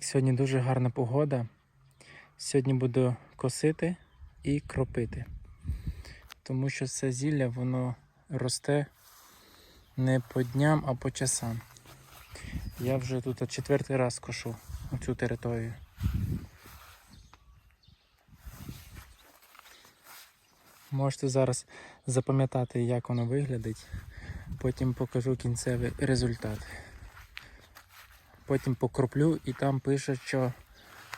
Так, сьогодні дуже гарна погода. Сьогодні буду косити і кропити. Тому що це зілля воно росте не по дням, а по часам. Я вже тут четвертий раз кошу цю територію. Можете зараз запам'ятати, як воно виглядить. Потім покажу кінцевий результат. Потім покроплю і там пише, що,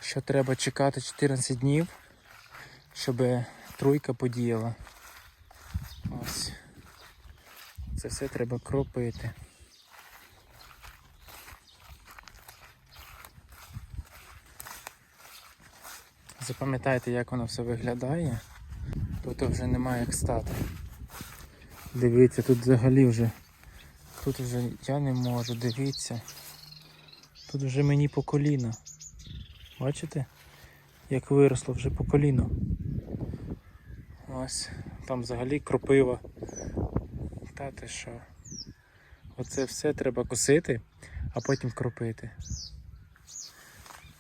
що треба чекати 14 днів, щоб труйка подіяла. Ось. Це все треба кропити. Запам'ятайте, як воно все виглядає. Тут вже немає як стати. Дивіться, тут взагалі вже. Тут вже я не можу, дивіться. Тут вже мені по коліно. Бачите? Як виросло вже по коліно. Ось, там взагалі кропива. Та ти що? Оце все треба косити, а потім кропити.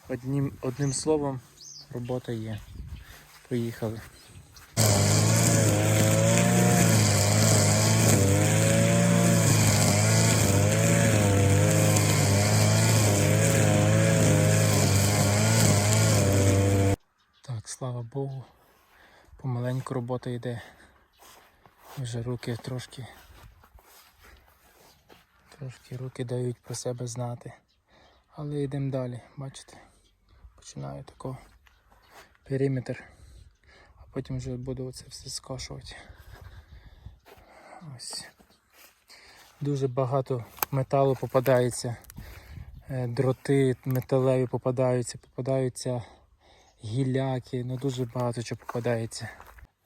Одним, одним словом, робота є. Поїхали. Так, слава Богу. Помаленьку робота йде. Вже руки трошки. Трошки руки дають про себе знати. Але йдемо далі, бачите? Починаю тако периметр, а потім вже буду оце все скошувати. Ось. Дуже багато металу попадається, е, дроти металеві попадаються, попадаються гіляки, ну дуже багато чого попадається.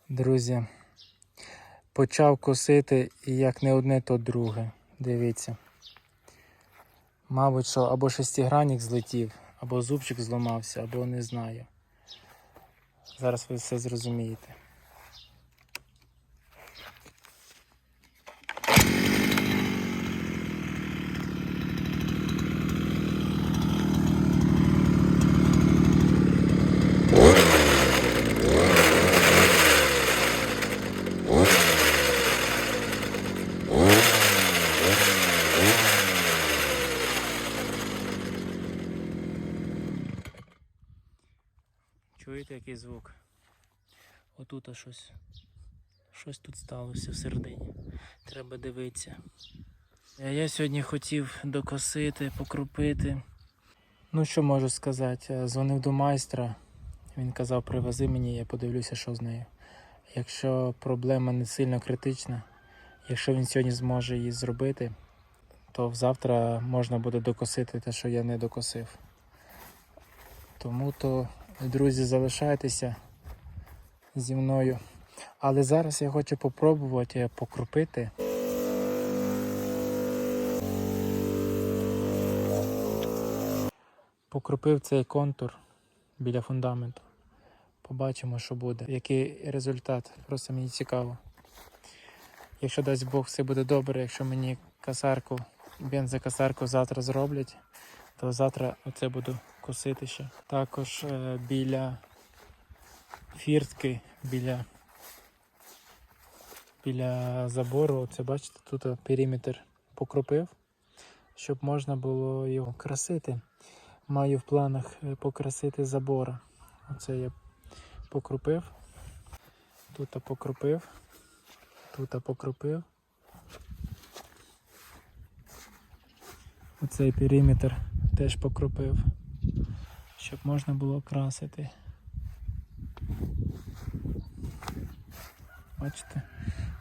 Друзі, почав косити і як не одне, то друге. Дивіться. Мабуть, що або шестигранник злетів, або зубчик зламався, або не знаю. Зараз ви все зрозумієте. Чуєте який звук? Отут щось. Щось тут сталося всередині. Треба дивитися. А Я сьогодні хотів докосити, покропити. Ну що можу сказати? Е, Дзвонив до майстра. Він казав, привези мені, я подивлюся, що з нею. Якщо проблема не сильно критична, якщо він сьогодні зможе її зробити, то завтра можна буде докосити те, що я не докосив. Тому то, друзі, залишайтеся зі мною. Але зараз я хочу попробувати покропити. Покропив цей контур біля фундаменту. Побачимо, що буде. Який результат. Просто мені цікаво. Якщо дасть Бог все буде добре, якщо мені касарку, бензокасарку завтра зроблять, то завтра оце буду косити ще. Також е, біля фіртки, біля, біля забору, це бачите, тут периметр покропив, щоб можна було його красити. Маю в планах е, покрасити забора. Оце я покропив, тут покропив, тут покропив. Оцей периметр теж покропив, щоб можна було красити. Бачите,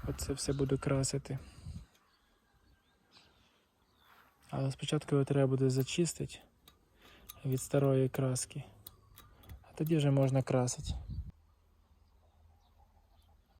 оце все буду красити. Але спочатку його треба буде зачистити від старої краски. А тоді вже можна красити.